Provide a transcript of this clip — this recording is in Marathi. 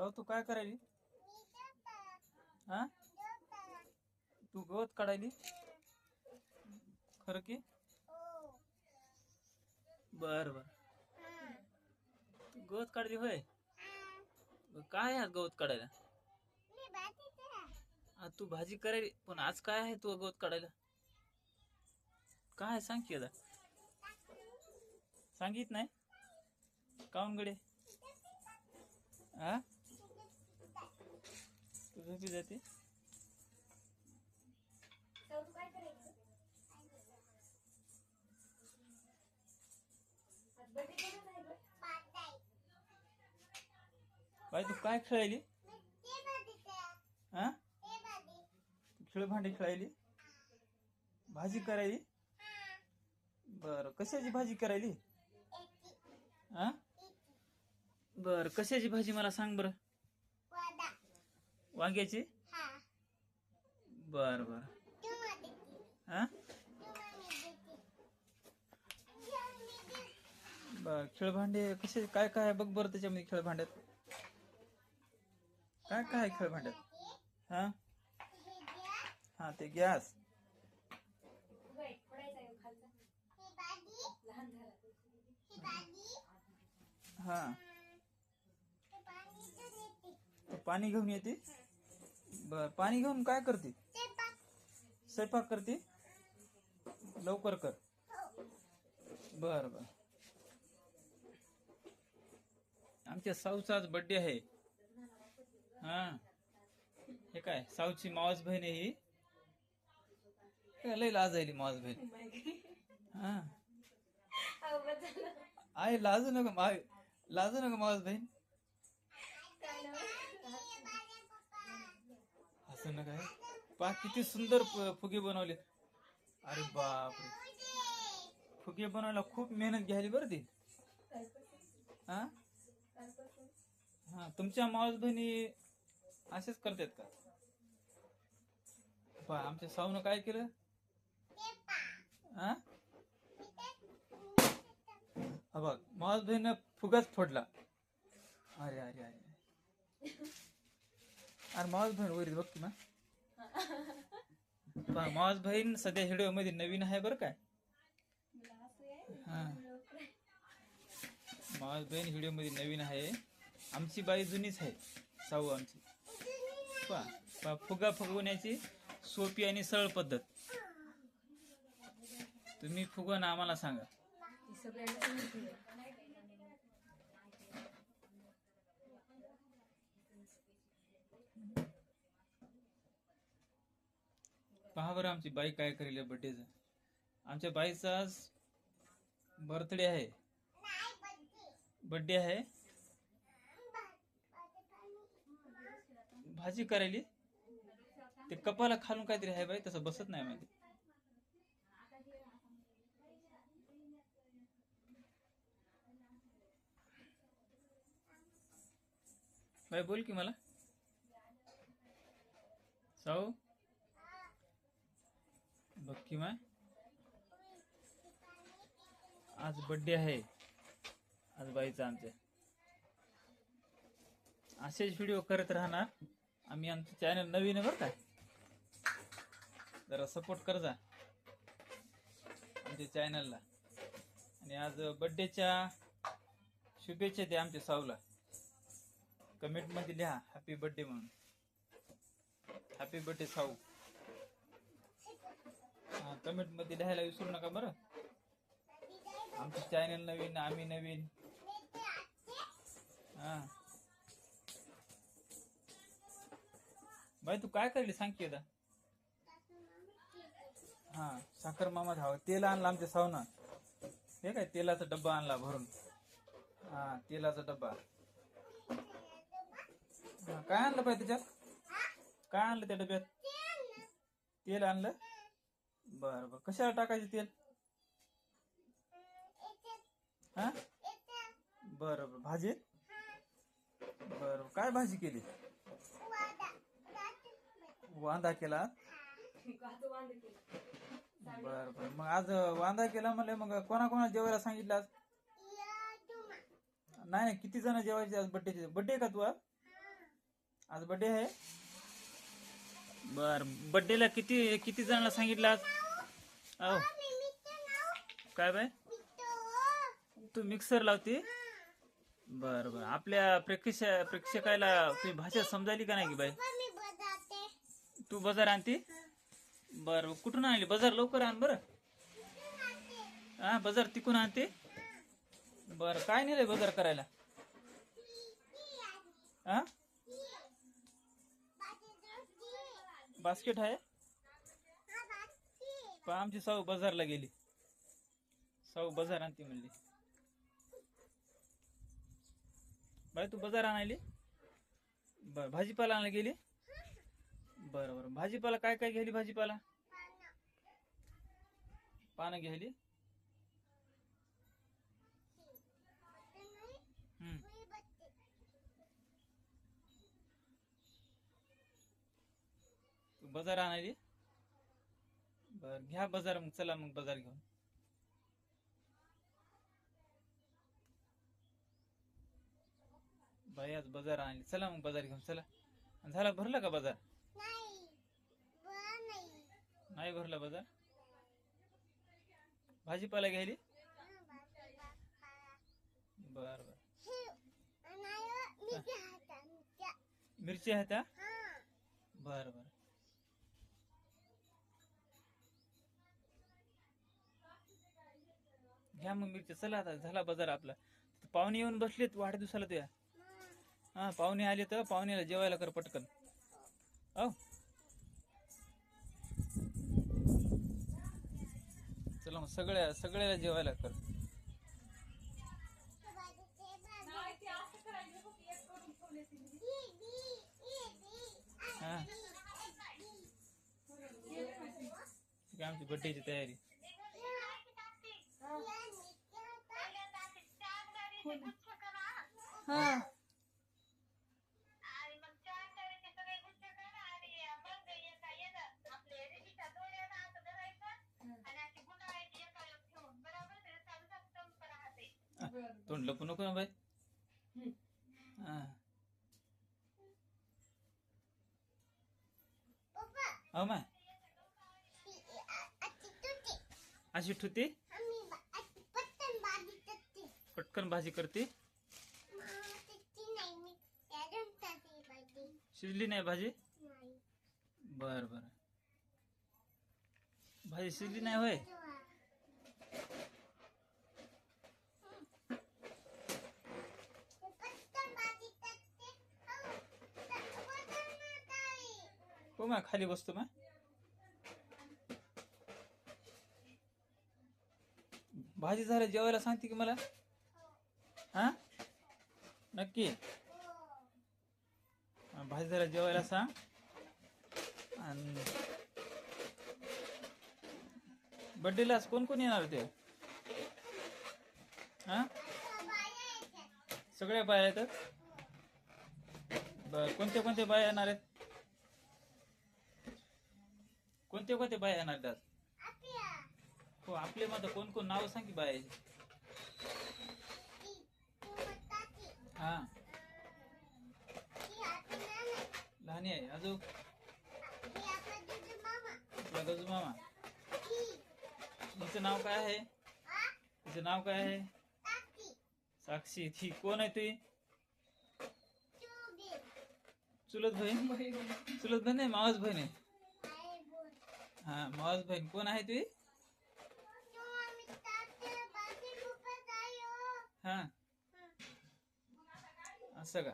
साऊ तू काय करायली? हा? तू गवत काढायली? खरं की? बर बर. तू गवत काढली होय? काय आहे आज गवत काढायला? तू भाजी करायली पण आज काय आहे तू गवत काढायला? काय आहे? सांग की आता. सांगित नाही? काऊन गडे आ? झोपी जाते. बाई तू काय खेळायली? हा? खेळ भांडी खेळायली? भाजी करायली? बर कशाची भाजी करायली? हा? बर कशाची भाजी मला सांग बर. वांग्याची? बर बर. हा? बर खेळभांडे कसे काय काय आहे बघ बरं त्याच्यामध्ये खेळभांड्यात. काय काय आहे खेळभांड्यात? हा? हा ते गॅस. हा पाणी घेऊन येते? बर पाणी घेऊन काय करते? स्वयंपाक. करते? लवकर कर. बर बर. आमच्या साऊचा आज बर्थडे आहे. हा. हे काय साऊची मावस बहीण आहे ही? हे लय लाज आली मावस बहीण. हा. आहे लाजू नका मा लाजू नका मावस बहीण. असं आहे पहा किती सुंदर फुगे बनवले. अरे बापरे. फुगे बनवायला खूप मेहनत घ्यायली बरं ती. हा? हा तुमच्या मावस बहिणी असेच करतात का? पहा आमच्या साऊनं काय केलं? हा? हा बघ मावस बहिणीनं फुगाच फोडला. अरे अरे अरे. अरे मावस बहीण वरील बघते ना पण मावस बहीण सध्या व्हिडिओमध्ये नवीन आहे बरं काय. हा. मावस बहीण व्हिडिओमध्ये नवीन आहे. आमची बाई जुनीच आहे साऊ आमची. पा फुगा फुगवण्याची सोपी आणि सरळ पद्धत. तुम्ही फुगवून आम्हाला सांगा. पहा बरं आमची बाई काय करेल बर्थडेचं आमच्या बाईचा आज बर्थडे आहे. बर्थडे आहे. भाजी करायली ते कपाला खालून काहीतरी आहे बाई तसं बसत नाही माहिती. बाई बोल की मला. साऊ? बघ माय. आज बड्डे आहे. आज बाईचा आमच्या असेच व्हिडिओ करत राहणार. आम्ही आमचं चॅनल नवीन आहे बरं काय जरा सपोर्ट कर जा. आमच्या चॅनलला आणि आज बर्थडेच्या शुभेच्छा द्या आमच्या साऊला. कमेंटमध्ये लिहा हॅपी बर्थडे म्हणून. Happy birthday Sau. हा कमेंटमध्ये लिहायला विसरू नका बरं. आमचं चॅनल नवीन आम्ही नवीन. हा. बाई तू काय करली? सांग की आता हा साखर मामा धाव तेल आणला आमच्या सावना. हे काय तेलाचा डब्बा आणला भरून. हा तेलाचा डब्बा. काय आणलं पाहिजे त्याच्यात? काय आणलं त्या डब्यात? तेल आणलं? बर बर. कशाला टाकायचे तेल? हा? बर बर. भाजी? बर. काय भाजी केली? वांदा केला? बर बर. मग आज वांदा केला म्हणले मग कोणाकोणा जेवायला सांगितलं आज? नाही नाही, किती जण जेवायचे आज बड्डेचे बड्डे का तू आज? आज आहे? बर बड्डेला किती किती जणांना सांगितलं आज? अहो. काय बाय तू मिक्सर लावते? बर बर. आपल्या प्रेक्षक प्रेक्षकाला तुम्ही भाषा समजायली का नाही की बाई? तू बाजार आणते? बर कुठून आणली? बाजार लवकर आण बरं. हा बाजार तिकून आणते? बर काय नेलंय बाजार करायला? हा? बास्केट है पण आमची साऊ बाजारला गेली साऊ बाज़ार आणते म्हणली. बाई तू बाज़ार आणायली? बर भाजीपाला आणायला गेली? बरं बरं. भाजीपाला काय काय घ्यायली भाजीपाला? पानं घ्यायली? बाजार आणायली बर घ्या बाजार मग चला मग बाजार घेऊन. बाई आज बाजार आणली चला मग बाजार घेऊन चला. आणि झाला भरला का बाजार? नाही भरला बाजार? भाजीपाला घ्यायली बर बर. मिरची आहे त्या बर बर. घ्या मग मिरची. चला आता झाला बाजार आपला. पाहुणे येऊन बसलेत वाढदिवसाला तुया हा पाहुणे आले तर पाहुण्याला जेवायला कर पटकन. औ. चला मग सगळ्या सगळ्याला जेवायला कर. हां. आमची बड्डेची तयारी. हा तोंड लपू नको ना बाई. हा. हो माय अशी ठुती? पटकन भाजी करते. शिजली नाही भाजी? बर बर. भाजी शिजली नाही होय? हो मा खाली बसतो मा. भाजी झाल्या जेवायला सांगते की मला? हा? नक्की? भाजी जरा जेवायला सांग. आणि बड्डेलाच कोण कोण येणार ते हा? सगळ्या बाया येतात बर कोणत्या कोणत्या बाया येणार आहेत? कोणते कोणते बाया येणार त्यात हो आपले मत कोण कोण नाव सांग की बायाची हा. लहानी आहे. अजून? आपला गजू मामा. हिचं नाव काय आहे? तिचं नाव काय आहे? साक्षी. ती कोण आहे तुझी चुलत बहीण? चुलत बहीण आहे मावस बहीण आहे. हा मावस बहीण. कोण आहे तुझी हा. असं का